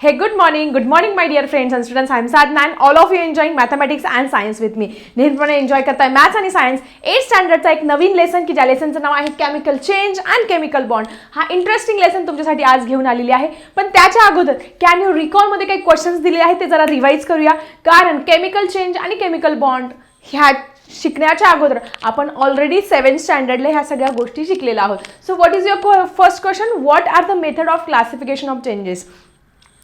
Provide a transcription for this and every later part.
हे good morning good morning my my friends and students I am Sadna and all of you enjoying mathematics and science with me नेहमीपणे enjoy करताय maths आणि science eight स्टँडर्डचा एक नवीन lesson की ज्या लेसनचं नाव आहे chemical change and chemical bond हा इंटरेस्टिंग लेसन तुमच्यासाठी आज घेऊन आलेली आहे पण त्याच्या अगोदर कॅन यू रिकॉलमध्ये काही क्वेश्चन्स दिले आहेत ते जरा रिवाईज करूया कारण केमिकल चेंज आणि केमिकल बॉन्ड ह्या शिकण्याच्या अगोदर आपण ऑलरेडी सेवन स्टँडर्डला ह्या सगळ्या गोष्टी शिकलेल्या आहोत so what is your first question what are the method of classification of changes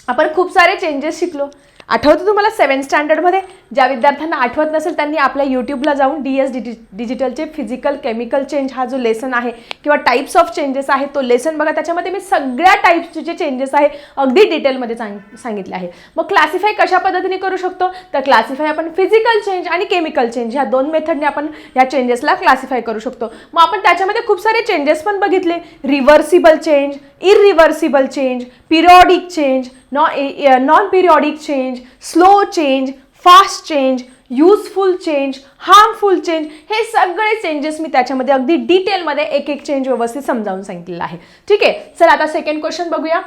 आपण खूप सारे चेंजेस शिकलो. आठवतं तुम्हाला सेवन स्टँडर्डमध्ये ज्या विद्यार्थ्यांना आठवत नसेल त्यांनी आपल्या यूट्यूबला जाऊन डी एस डिजि डिजिटलचे फिजिकल केमिकल चेंज हा जो लेसन आहे किंवा टाईप्स ऑफ चेंजेस आहे तो लेसन बघा. त्याच्यामध्ये मी सगळ्या टाईप्सचे जे चेंजेस आहे अगदी डिटेलमध्ये सांग सांगितले आहे. मग क्लासिफाय कशा पद्धतीने करू शकतो? तर क्लासिफाय आपण फिजिकल चेंज आणि केमिकल चेंज ह्या दोन मेथडने आपण या चेंजेसला क्लासिफाय करू शकतो. मग आपण त्याच्यामध्ये खूप सारे चेंजेस पण बघितले. Reversible change irreversible change periodic change non non periodic change slow change fast change useful change harmful change हे सगळे चेंजेस मी त्याच्यामध्ये अगदी डिटेलमध्ये एक एक चेंज व्यवस्थित समजावून सांगितलेलं आहे. ठीक? आहे चला आता सेकंड क्वेश्चन बघूया.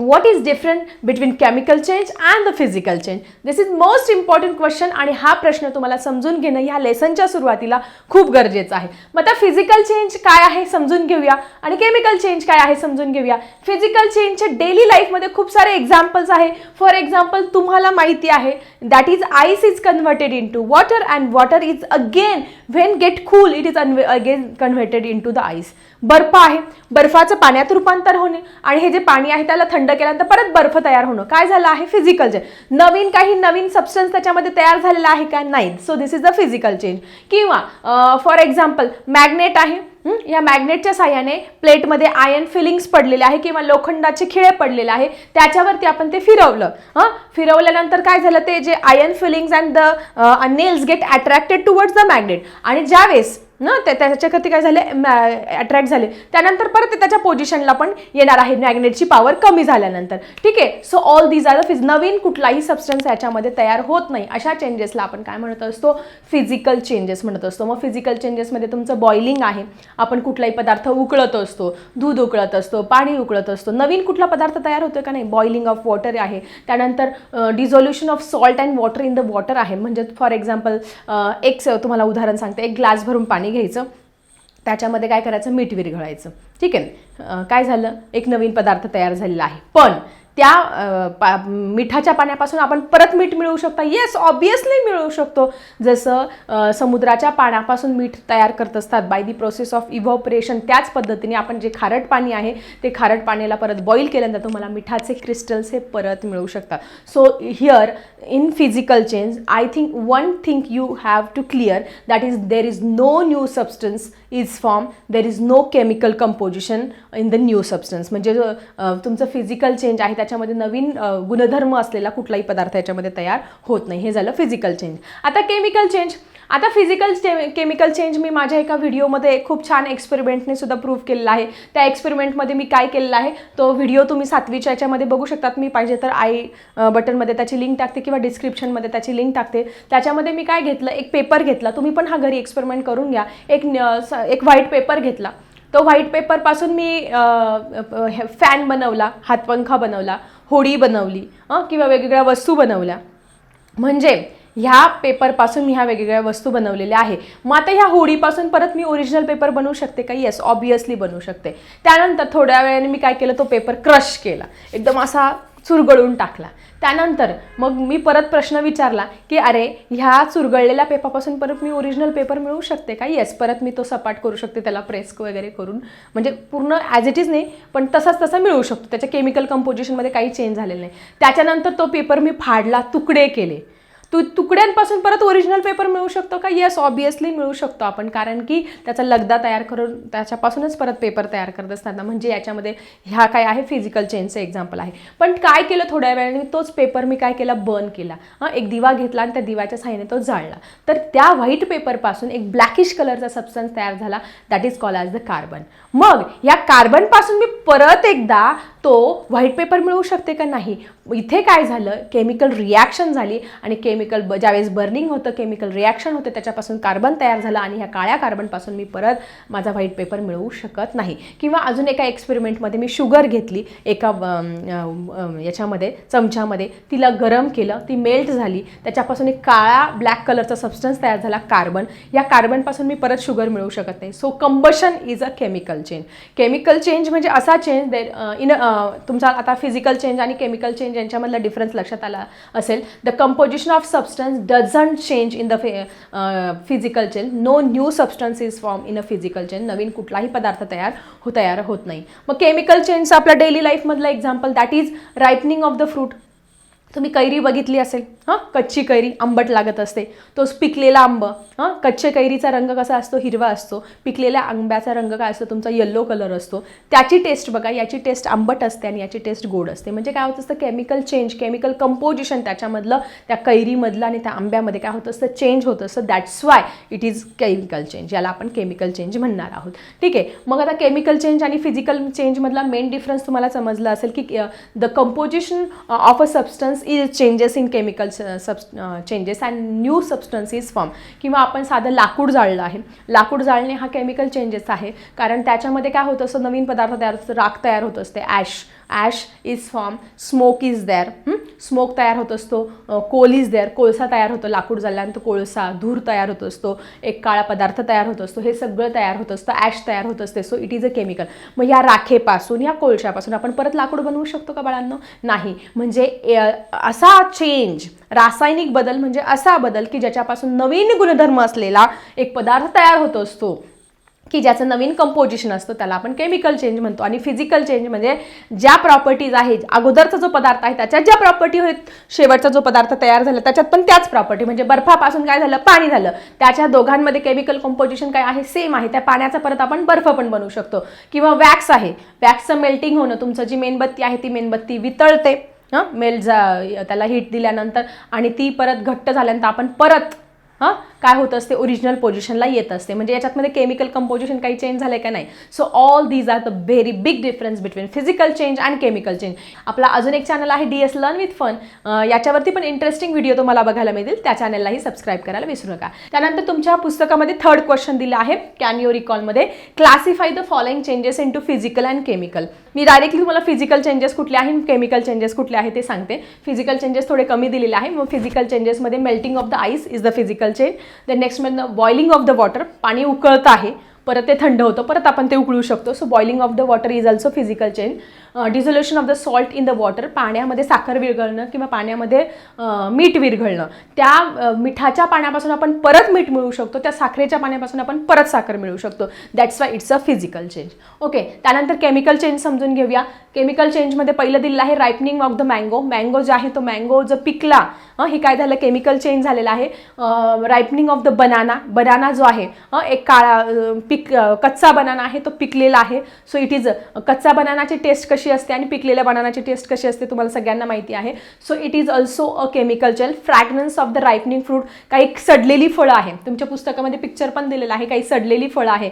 What is different between chemical change and the physical change? This is most important question आणि हा प्रश्न तुम्हाला समजून घेणं ह्या लेसनच्या सुरुवातीला खूप गरजेचं आहे. मग आता फिजिकल चेंज काय आहे समजून घेऊया आणि केमिकल चेंज काय आहे समजून घेऊया. फिजिकल चेंजचे डेली लाईफमध्ये खूप सारे एक्झाम्पल्स आहे. फॉर एक्झाम्पल तुम्हाला माहिती आहे that is ice is converted in to water and water is again when get cool it is again converted in to the ice बर्फ आहे बर्फाचं पाण्यात रूपांतर होणे आणि हे जे पाणी आहे त्याला थंड केल्यानंतर परत बर्फ तयार होणं. काय झालं आहे? फिजिकल चेंज नवीन काही नवीन सबस्टन्स त्याच्यामध्ये तयार झालेला आहे का? नाही. So this is the physical change किंवा फॉर एक्झाम्पल मॅग्नेट आहे. या मॅग्नेटच्या साह्याने प्लेटमध्ये आयन फिलिंग्स पडलेले आहे किंवा लोखंडाचे खिळे पडलेले आहे. त्याच्यावरती आपण ते फिरवलं. हां? फिरवल्यानंतर काय झालं? ते जे iron filings and the nails get attracted towards the magnet आणि ज्यावेळेस ना त्या त्याच्याकरती काय झाले अट्रॅक्ट झाले. त्यानंतर परत ते त्याच्या पोझिशनला पण येणार आहे मॅग्नेटची पॉवर कमी झाल्यानंतर. ठीक आहे? So all these are the fees नवीन कुठलाही सबस्टन्स याच्यामध्ये तयार होत नाही. अशा चेंजेसला आपण काय म्हणत असतो? फिजिकल चेंजेस म्हणत असतो. मग फिजिकल चेंजेसमध्ये तुमचं बॉइलिंग आहे. आपण कुठलाही पदार्थ उकळत असतो. दूध उकळत असतो. पाणी उकळत असतो. नवीन कुठला पदार्थ तयार होतो का नाही? बॉइलिंग ऑफ वॉटर आहे. त्यानंतर dissolution of salt and water in the water आहे. म्हणजे फॉर एक्झाम्पल एक तुम्हाला उदाहरण सांगते. एक ग्लास भरून पाणी घ्यायचं. त्याच्यामध्ये काय करायचं? मीठ विरघळायचं. ठीक आहे? काय झालं? एक नवीन पदार्थ तयार झालेला आहे. पण त्या पा मिठाच्या पाण्यापासून आपण परत मीठ मिळवू शकता. येस ऑब्वियसली मिळवू शकतो. जसं समुद्राच्या पाण्यापासून मीठ तयार करत असतात by the process of evaporation त्याच पद्धतीने आपण जे खारट पाणी आहे ते खारट पाण्याला परत बॉईल केल्यानंतर तुम्हाला मिठाचे क्रिस्टल्स हे परत मिळू शकतात so here in physical change I think one think you have to clear that is there is no new substance is form there is no chemical composition in the new substance म्हणजे तुमचं physical change आहे त्याच्यामध्ये नवीन गुणधर्म असलेला कुठलाही पदार्थ याच्यामध्ये तयार होत नाही. हे झालं फिजिकल चेंज आता केमिकल चेंज आता फिजिकल केमिकल चेंज मी माझ्या एका व्हिडिओमध्ये खूप छान एक्सपेरिमेंटने सुद्धा प्रूव्ह केलेला आहे. त्या एक्सपेरिमेंटमध्ये मी काय केलेलं आहे? तो व्हिडिओ तुम्ही सातवीच्या याच्यामध्ये बघू शकतात. मी पाहिजे तर आय बटनमध्ये त्याची लिंक टाकते किंवा डिस्क्रिप्शनमध्ये त्याची लिंक टाकते. त्याच्यामध्ये मी काय घेतलं? एक पेपर घेतला. तुम्ही पण हा घरी एक्सपेरिमेंट करून घ्या. एक न- स- एक व्हाईट पेपर घेतला. तो व्हाईट पेपरपासून मी फॅन बनवला हातपंखा बनवला होडी बनवली किंवा वेगवेगळ्या वस्तू बनवल्या. म्हणजे ह्या पेपरपासून मी ह्या वेगवेगळ्या वस्तू बनवलेल्या आहे. मग आता ह्या होडीपासून परत मी ओरिजिनल पेपर बनवू शकते का? येस ऑब्वियसली बनवू शकते. त्यानंतर थोड्या वेळाने मी काय केलं? तो पेपर क्रश केला. एकदम असा चुरगळून टाकला. त्यानंतर मग मी परत प्रश्न विचारला की अरे ह्या चुरगळलेल्या पेपरपासून परत मी ओरिजिनल पेपर मिळू शकते का? येस परत मी तो सपाट करू शकते त्याला प्रेस वगैरे करून. म्हणजे पूर्ण ॲज इट इज नाही पण तसाच तसा मिळू शकतो. त्याच्या केमिकल कंपोजिशनमध्ये काही चेंज झालेलं नाही. त्याच्यानंतर तो पेपर मी फाडला तुकडे केले. तू तुकड्यांपासून परत ओरिजिनल पेपर मिळू शकतो का? येस ऑब्वियसली मिळू शकतो आपण. कारण की त्याचा लगदा तयार करून त्याच्यापासूनच परत पेपर तयार करत असताना म्हणजे याच्यामध्ये ह्या काय आहे? फिजिकल चेनचं एक्झाम्पल आहे. पण काय केलं थोड्या वेळाने? तोच पेपर मी काय केला? बर्न केला. हां एक दिवा घेतला आणि त्या दिव्याच्या साह्याने तो जाळला. तर त्या व्हाईट पेपरपासून एक ब्लॅकिश कलरचा सबस्टन्स तयार झाला. That is call as the carbon मग या कार्बनपासून मी परत एकदा तो व्हाईट पेपर मिळवू शकते का नाही? इथे काय झालं? केमिकल रिॲक्शन झाली आणि केमिकल ब ज्यावेळेस बर्निंग होतं केमिकल रिॲक्शन होतं त्याच्यापासून कार्बन तयार झालं आणि ह्या काळ्या कार्बनपासून मी परत माझा व्हाईट पेपर मिळवू शकत नाही. किंवा अजून एका एक्सपेरिमेंटमध्ये मी शुगर घेतली एका याच्यामध्ये चमच्यामध्ये. तिला गरम केलं ती मेल्ट झाली. त्याच्यापासून एक काळा ब्लॅक कलरचा सबस्टन्स तयार झाला कार्बन या कार्बनपासून मी परत शुगर मिळवू शकत नाही. So combustion is a chemical change chemical change म्हणजे असा चेंज दे इन तुमचा आता फिजिकल चेंज आणि केमिकल चेंज यांच्यामधला डिफरन्स लक्षात आला असेल. The composition of substance doesn't change in the physical change no new substance is form in a physical change नवीन कुठलाही पदार्थ तयार हो तयार होत नाही. मग केमिकल चेंजचं आपल्या daily लाईफमधलं example that is ripening of the fruit तुम्ही कैरी बघितली असेल हां? कच्ची कैरी आंबट लागत असते. तोच पिकलेला आंब हां? कच्च्या कैरीचा रंग कसा असतो? हिरवा असतो. पिकलेल्या आंब्याचा रंग काय असतो? तुमचा येल्लो कलर असतो. त्याची टेस्ट बघा. याची टेस्ट आंबट असते आणि याची टेस्ट गोड असते. म्हणजे काय होत असतं? केमिकल चेंज केमिकल कंपोजिशन त्याच्यामधलं त्या कैरीमधलं आणि त्या आंब्यामध्ये काय होत असतं? चेंज होत असतं. That's why it is chemical change याला आपण केमिकल चेंज म्हणणार आहोत. ठीक आहे. मग आता केमिकल चेंज आणि फिजिकल चेंजमधला मेन डिफरन्स तुम्हाला समजला असेल की the composition of a substance is changes in chemical sub changes and new substance is form किंवा आपण साधं लाकूड जाळलं आहे. लाकूड जाळणे हा केमिकल चेंजेस आहे. कारण त्याच्यामध्ये काय होत असतं? नवीन पदार्थ तयार असतो राख तयार होत असते. Ash ash is form smoke is there smoke तयार होत असतो कोल इज देअर कोळसा तयार होतो लाकूड झाल्यानंतर कोळसा धूर तयार होत असतो एक काळा पदार्थ तयार होत असतो हे सगळं तयार होत असतं ॲश तयार होत असते. So it is a chemical मग या राखेपासून या कोळशापासून आपण परत लाकूड बनवू शकतो का बाळांनो? नाही. म्हणजे असा चेंज रासायनिक बदल म्हणजे असा बदल की ज्याच्यापासून नवीन गुणधर्म असलेला एक पदार्थ तयार होत असतो. की ज्याचं नवीन कंपोजिशन असतं त्याला आपण केमिकल चेंज म्हणतो. आणि फिजिकल चेंज म्हणजे ज्या प्रॉपर्टीज आहेत अगोदरचा जो पदार्थ आहे त्याच्यात ज्या प्रॉपर्टी आहेत शेवटचा जो पदार्थ तयार झाला त्याच्यात पण त्याच प्रॉपर्टी म्हणजे बर्फापासून काय झालं? पाणी झालं. त्याच्या दोघांमध्ये केमिकल कंपोजिशन काय आहे? सेम आहे. त्या पाण्याचा परत आपण बर्फ पण बनवू शकतो. किंवा वॅक्स आहे. वॅक्सचं मेल्टिंग होणं तुमचं जी मेणबत्ती आहे ती मेणबत्ती वितळते. हां? मेल्ट जा त्याला हीट दिल्यानंतर. आणि ती परत घट्ट झाल्यानंतर आपण परत हां? काय होत असते ओरिजिनल पोझिशनला येत असते. म्हणजे याच्यातमध्ये केमिकल कंपोजिशन काही चेंज झालं का नाही? So all these are the very big difference between physical change and chemical change आपला अजून एक चॅनल आहे D S learn with fun याच्यावरती पण इंटरेस्टिंग व्हिडिओ तुम्हाला बघायला मिळतील. त्या चॅनललाही सबस्क्राईब करायला विसरू नका. त्यानंतर तुमच्या पुस्तकामध्ये थर्ड क्वेश्चन दिलं आहे can you रिकॉलमध्ये classify the following changes into physical and chemical me directly तुम्हाला फिजिकल चेंजेस कुठले आहे केमिकल चेंजेस कुठले आहे ते सांगते. फिजिकल चेंजेस थोडे कमी दिलेले आहे. मग physical चेंजेसमध्ये melting of the ice is the physical change then next मधनं बॉइलिंग ऑफ द वॉटर पाणी उकळतं आहे परत ते थंड होतं परत आपण ते उकळू शकतो. So boiling of the water is also physical change dissolution of the salt in the water पाण्यामध्ये साखर विरघळणं किंवा पाण्यामध्ये मीठ विरघळणं. त्या मिठाच्या पाण्यापासून आपण परत मीठ मिळू शकतो त्या साखरेच्या पाण्यापासून आपण परत साखर मिळू शकतो. That's why it's a physical change okay त्यानंतर केमिकल चेंज समजून घेऊया. केमिकल चेंजमध्ये पहिलं दिलेलं आहे ripening of the mango mango जो आहे तो मँगो जो पिकला हे काय झालं? केमिकल चेंज झालेलं आहे. Ripening of the banana banana जो आहे एक काळा पिक कच्चा बनाना आहे तो पिकलेला आहे. सो इट इज कच्चा बनानाची टेस्ट कशी कशी असते आणि पिकलेल्या बनानाची टेस्ट कशी असते तुम्हाला सगळ्यांना माहिती आहे. So it is also a chemical gel fragrance of the ripening fruit काही सडलेली फळं आहे. तुमच्या पुस्तकामध्ये पिक्चर पण दिलेलं आहे काही सडलेली फळं आहे.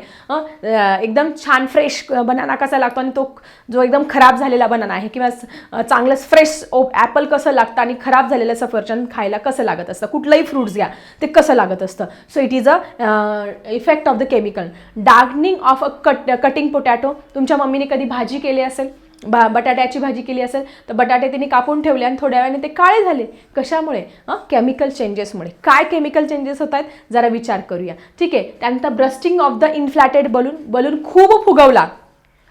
एकदम छान फ्रेश बनाना कसा लागतो आणि तो जो एकदम खराब झालेला बनाना आहे किंवा चांगलंच चांगलं फ्रेश ॲपल कसं लागतं आणि खराब झालेलं सफरचंद खायला कसं लागत असतं? कुठलंही फ्रूट्स घ्या ते कसं लागत असतं? So it is a effect of the chemical darkening of a cut cutting potato तुमच्या मम्मीने कधी भाजी केली असेल? बा बटाट्याची भाजी केली असेल तर बटाटे तिने कापून ठेवले आणि थोड्या वेळाने ते काळे झाले. कशामुळे? हां केमिकल चेंजेसमुळे काय केमिकल चेंजेस होत आहेत? जरा विचार करूया. ठीक आहे? त्यानंतर bursting of the inflated balloon balloon खूप फुगवला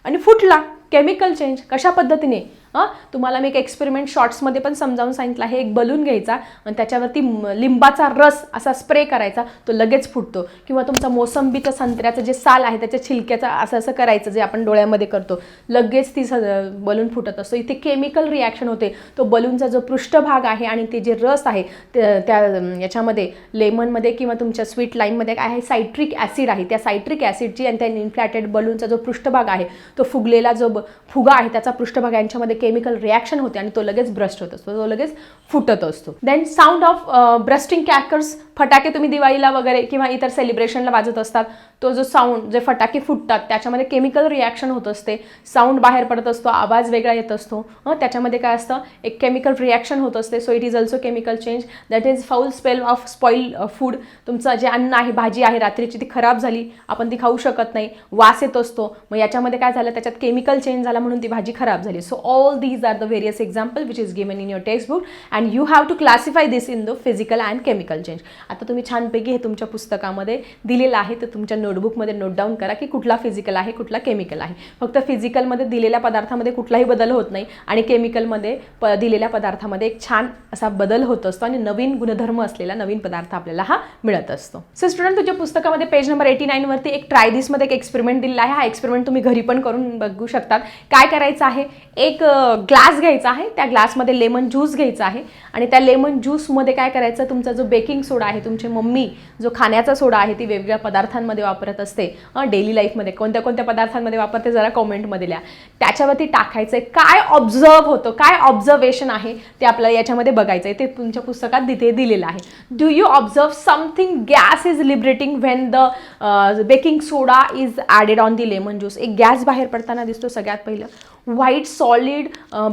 आणि फुटला. केमिकल चेंज कशा पद्धतीने? हां? तुम्हाला मी एक एक्सपेरिमेंट शॉर्ट्समध्ये पण समजावून सांगितलं आहे. एक बलून घ्यायचा आणि त्याच्यावरती लिंबाचा रस असा स्प्रे करायचा. तो लगेच फुटतो. किंवा तुमचा मोसंबीचं संत्र्याचं जे साल आहे त्याच्या छिलक्याचं असं असं करायचं जे आपण डोळ्यामध्ये करतो. लगेच ती स बलून फुटत असतो. इथे केमिकल रिॲक्शन होते. तो बलूनचा जो पृष्ठभाग आहे आणि ते जे रस आहे त्या याच्यामध्ये लेमनमध्ये किंवा तुमच्या स्वीट लाईनमध्ये काय आहे सायट्रिक ॲसिड आहे. त्या सायट्रिक ॲसिडची आणि त्या इन्फ्लॅटेड बलूनचा जो पृष्ठभाग आहे तो फुगलेला जो ब- फुगा आहे त्याचा पृष्ठभाग यांच्यामध्ये केमिकल रिॲक्शन होते आणि तो लगेच ब्रस्ट होत असतो तो लगेच फुटत असतो. Then sound of bursting crackers फटाके तुम्ही दिवाळीला वगैरे किंवा इतर सेलिब्रेशनला वाजत असतात तो जो साऊंड जे फटाके फुटतात त्याच्यामध्ये केमिकल रिॲक्शन होत असते. साऊंड बाहेर पडत असतो आवाज वेगळा येत असतो. हं, त्याच्यामध्ये काय असतं एक केमिकल रिॲक्शन होत असते. So it is also chemical change that is foul smell of spoil food तुमचं जे अन्न आहे भाजी आहे रात्रीची ती खराब झाली आपण ती खाऊ शकत नाही. वास येत असतो. मग याच्यामध्ये काय झालं त्याच्यात केमिकल चेंज झाला म्हणून ती भाजी खराब झाली. So all these are the the example which which is in in text book and you have to classify this in the physical and chemical change आता तुम्ही छानपैकी हे तुमच्या पुस्तकामध्ये दिलेलं आहे तर तुमच्या नोटबुकमध्ये नोट डाऊन करा की कुठला फिजिकल आहे कुठला केमिकल आहे. फक्त फिजिकलमध्ये दिलेल्या पदार्थामध्ये कुठलाही बदल होत नाही आणि केमिकलमध्ये प दिलेल्या पदार्थामध्ये एक छान असा बदल होत असतो आणि नवीन गुणधर्म असलेला नवीन पदार्थ आपल्याला हा मिळत असतो. सो स्टुडंट तुझ्या पुस्तकामध्ये पेज नंबर एटी नाईनवरती एक ट्राय दिसमध्ये एक एक्सपेरिमेंट दिलेला आहे. हा एक्सपेरिमेंट तुम्ही घरी पण करून बघू शकतात. काय करायचं आहे? एक ग्लास घ्यायचा आहे त्या ग्लासमध्ये लेमन ज्यूस घ्यायचा आहे आणि त्या लेमन ज्यूसमध्ये काय करायचं तुमचा जो बेकिंग सोडा आहे तुमची मम्मी जो खाण्याचा सोडा आहे ती वेगवेगळ्या पदार्थांमध्ये वापरत असते. डेली लाईफमध्ये कोणत्या कोणत्या पदार्थांमध्ये वापरते जरा कॉमेंटमध्ये लिहा. त्याच्यावरती टाकायचं आहे काय ऑब्झर्व होतं काय ऑब्झर्वेशन आहे ते आपल्याला याच्यामध्ये बघायचं आहे ते तुमच्या पुस्तकात तिथे दिलेलं आहे. Do you observe something gas is liberating when the baking soda is added on the lemon juice एक गॅस बाहेर पडताना दिसतो सगळ्यात पहिलं. White solid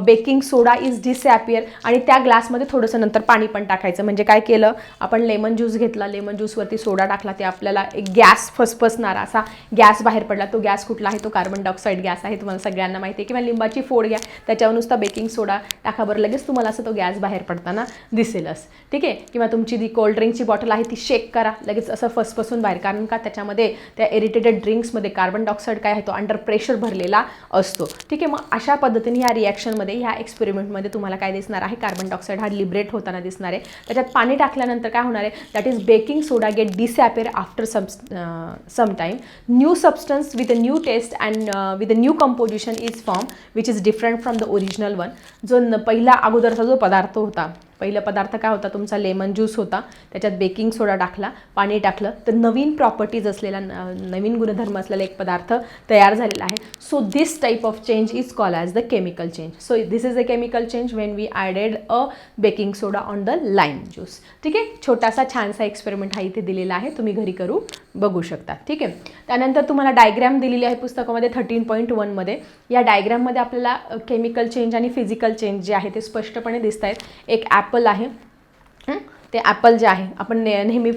baking soda is disappear आणि त्या ग्लासमध्ये थोडंसं नंतर पाणी पण टाकायचं. म्हणजे काय केलं? आपण लेमन ज्यूस घेतला लेमन ज्यूसवरती सोडा टाकला ते आपल्याला एक गॅस फसफसणारा असा गॅस बाहेर पडला. तो गॅस कुठला आहे? तो कार्बन डायऑक्साईड गॅस आहे. तुम्हाला सगळ्यांना माहिती आहे. किंवा लिंबाची फोड घ्या. त्याच्यावर नुसता बेकिंग सोडा टाका बरं. लगेच तुम्हाला असं तो गॅस बाहेर पडताना दिसेलच. ठीक आहे? किंवा तुमची जी कोल्ड ड्रिंकची बॉटल आहे ती शेक करा. लगेच असं फसफसून बाहेर. कारण का? त्याच्यामध्ये त्या इरिटेटेड ड्रिंक्समध्ये कार्बन डायऑक्साईड काय आहे? तो अंडर प्रेशर भरलेला असतो. ठीक आहे? मग अशा पद्धतीने ह्या रिॲक्शनमध्ये ह्या एक्सपेरिमेंटमध्ये तुम्हाला काय दिसणार आहे? कार्बन डायऑक्साईड हा लिबरेट होताना दिसणार आहे. त्याच्यात पाणी टाकल्यानंतर काय होणार आहे? That is baking soda get disappear after some some time new substance with a new taste and with a new composition is form which is different from the original one जो न पहिला अगोदरचा जो पदार्थ होता पहिला पदार्थ काय होता? तुमचा लेमन ज्यूस होता. त्याच्यात बेकिंग सोडा टाकला पाणी टाकलं. तर नवीन प्रॉपर्टीज असलेला न- नवीन गुणधर्म असलेला एक पदार्थ तयार झालेला आहे. So this type of change is call as the chemical change so this is a chemical change when we added a baking soda on the lime juice ठीक आहे? छोटासा छानसा एक्सपेरिमेंट हा इथे दिलेला आहे. तुम्ही घरी करू बघू शकता. ठीक आहे? त्यानंतर तुम्हाला डायग्रॅम दिलेली आहे पुस्तकामध्ये थर्टीन पॉईंट वनमध्ये या डायग्रॅममध्ये आपल्याला केमिकल चेंज आणि फिजिकल चेंज जे आहे ते स्पष्टपणे दिसत आहेत एक ॲपल आहे. ते ॲपल जे आहे आपण ने नेहमी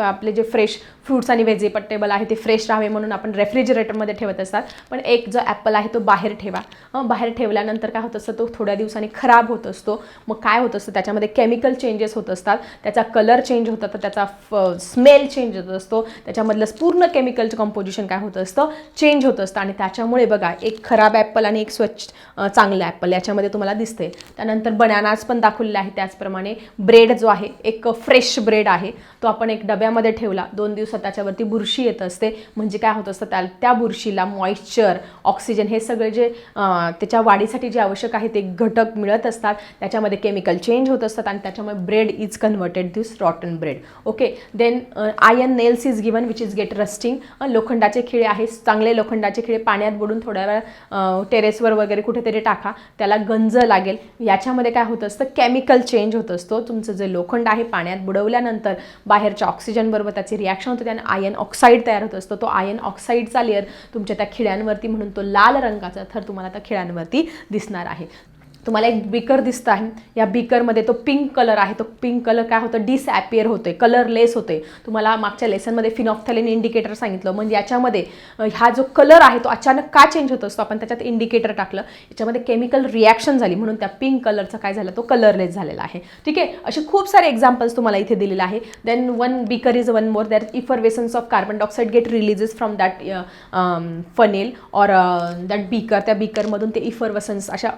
आपले जे फ्रेश फ्रूट्स आणि व्हेजिटेबल आहे ते फ्रेश राहावे म्हणून आपण रेफ्रिजरेटरमध्ये ठेवत असतात. पण एक जो ॲपल आहे तो बाहेर ठेवा. बाहेर ठेवल्यानंतर काय होत असतं तो थोड्या दिवसांनी खराब होत असतो. मग काय होत असतं त्याच्यामध्ये केमिकल चेंजेस होत असतात. त्याचा कलर चेंज होत तर त्याचा स्मेल चेंज होत असतो. त्याच्यामधलं पूर्ण केमिकलचं कंपोजिशन काय होत असतं चेंज होत असतं. आणि त्याच्यामुळे बघा एक खराब ॲपल आणि एक स्वच्छ चांगलं ॲपल याच्यामध्ये तुम्हाला दिसते त्यानंतर बनानाज पण दाखवलेले आहे त्याचप्रमाणे ब्रेड जो आहे एक एक फ्रेश ब्रेड आहे. तो आपण एक डब्यामध्ये ठेवला. दोन दिवसात त्याच्यावरती बुरशी येत असते. म्हणजे काय होत असतं त्या त्या बुरशीला मॉइश्चर ऑक्सिजन हे सगळे जे त्याच्या वाढीसाठी जे आवश्यक आहे ते घटक मिळत असतात. त्याच्यामध्ये केमिकल चेंज होत असतात आणि त्याच्यामुळे bread is converted this rotten bread okay then iron nails is given which is get rusting लोखंडाचे खिळे आहे चांगले लोखंडाचे खिळे पाण्यात बुडून थोड्या वेळा टेरेसवर वगैरे कुठेतरी टाका. त्याला गंज लागेल. याच्यामध्ये काय होत असतं केमिकल चेंज होत असतो. तुमचं जे लोखंड आहे पाण्यात बुडवल्यानंतर बाहेरच्या ऑक्सिजनबरोबर त्याची रिॲक्शन होते. त्याने आयन ऑक्साईड तयार होत असतो. तो आयन ऑक्साईडचा लेअर तुमच्या त्या खिळ्यांवरती म्हणून तो लाल रंगाचा थर तुम्हाला त्या खिळ्यांवरती दिसणार आहे. तुम्हाला एक बीकर दिसत आहे. या बीकरमध्ये तो पिंक कलर आहे. तो पिंक कलर काय होतं? डिसॲपियर होते कलरलेस होते तुम्हाला मागच्या लेसनमध्ये फिनॉफ्थॅलिन इंडिकेटर सांगितलं. म्हणजे याच्यामध्ये हा जो कलर आहे तो अचानक का चेंज होत असतो? आपण त्याच्यात इंडिकेटर टाकलं. याच्यामध्ये केमिकल रिॲक्शन झाली. म्हणून त्या पिंक कलरचा काय झाला? तो कलरलेस झालेला आहे. ठीक आहे? असे खूप सारे एक्झाम्पल्स तुम्हाला इथे दिलेले आहे. Then one beaker is one more that effervescence of carbon dioxide get releases from that funnel or that beaker त्या बीकरमधून ते इफरवेसन्स अशा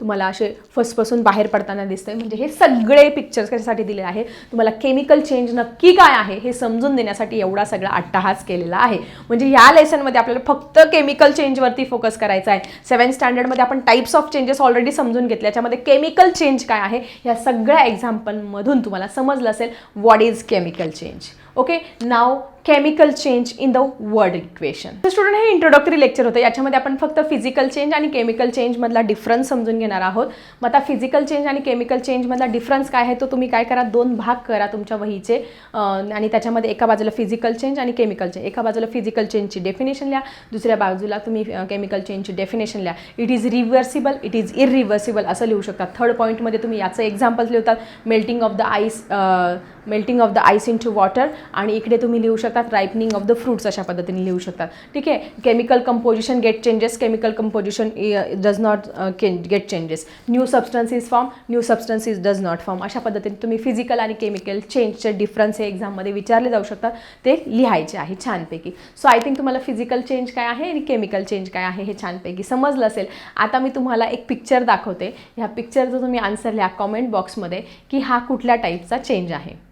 तुम्हाला तुम्हाला असे फसफसून बाहेर पडताना दिसतंय. म्हणजे हे सगळे पिक्चर्स कशासाठी दिलेले आहे? तुम्हाला केमिकल चेंज नक्की काय आहे? हे समजून देण्यासाठी एवढा सगळा अट्टहास केलेला आहे. म्हणजे या लेसनमध्ये आपल्याला फक्त केमिकल चेंजवरती फोकस करायचा आहे. सेवन स्टँडर्डमध्ये आपण टाईप्स ऑफ चेंजेस ऑलरेडी समजून घेतले. याच्यामध्ये केमिकल चेंज काय आहे? ह्या सगळ्या एक्झाम्पलमधून तुम्हाला समजलं असेल what is chemical change okay now chemical change in the word equation तर स्टुडंट हे इंट्रोडक्टरी लेक्चर होतं. याच्यामध्ये आपण फक्त फिजिकल चेंज आणि केमिकल चेंजमधला डिफरन्स समजून घेणार आहोत. मग आता फिजिकल चेंज आणि केमिकल चेंजमधला डिफरन्स काय आहे? तो तुम्ही काय करा? दोन भाग करा तुमच्या वहीचे. आणि त्याच्यामध्ये एका बाजूला फिजिकल चेंज आणि केमिकल चेंज एका बाजूला फिजिकल चेंजची डेफिनेशन लिहा. दुसऱ्या बाजूला तुम्ही केमिकल चेंजची डेफिनेशन लिहा. It is reversible it is irreversible असं लिहू शकता थर्ड पॉईंटमध्ये तुम्ही याचं examples लिहतात. Melting of the ice melting of the ice into water आणि इकडे तुम्ही लिहू शकता शकतात रायपनिंग ऑफ द फ्रूट्स अशा पद्धतीने लिहू शकतात. ठीक आहे? Chemical composition get changes chemical composition does not get changes new substances form new substances does not form अशा पद्धतीने तुम्ही फिजिकल आणि केमिकल चेंजचे डिफरन्स हे एक्झाममध्ये विचारले जाऊ शकतात. ते लिहायचे आहे छानपैकी. सो आय थिंक तुम्हाला फिजिकल चेंज काय आहे आणि केमिकल चेंज काय आहे हे छानपैकी समजलं असेल. आता मी तुम्हाला एक पिक्चर दाखवते. ह्या पिक्चरचं तुम्ही आन्सर लिहा कॉमेंट बॉक्समध्ये की हा कुठल्या टाईपचा चेंज आहे.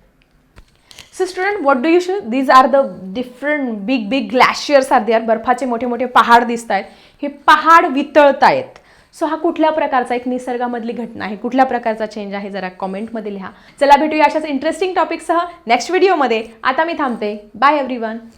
So student what do you show these are the different big big glaciers are there बर्फाचे मोठे मोठे पहाड दिसत आहेत हे पहाड वितळत आहेत सो हा कुठल्या प्रकारचा एक निसर्गामधली घटना आहे? कुठल्या प्रकारचा चेंज आहे? जरा कॉमेंटमध्ये लिहा. चला भेटूया अशाच इंटरेस्टिंग टॉपिकसह नेक्स्ट व्हिडिओमध्ये आता मी थांबते. Bye every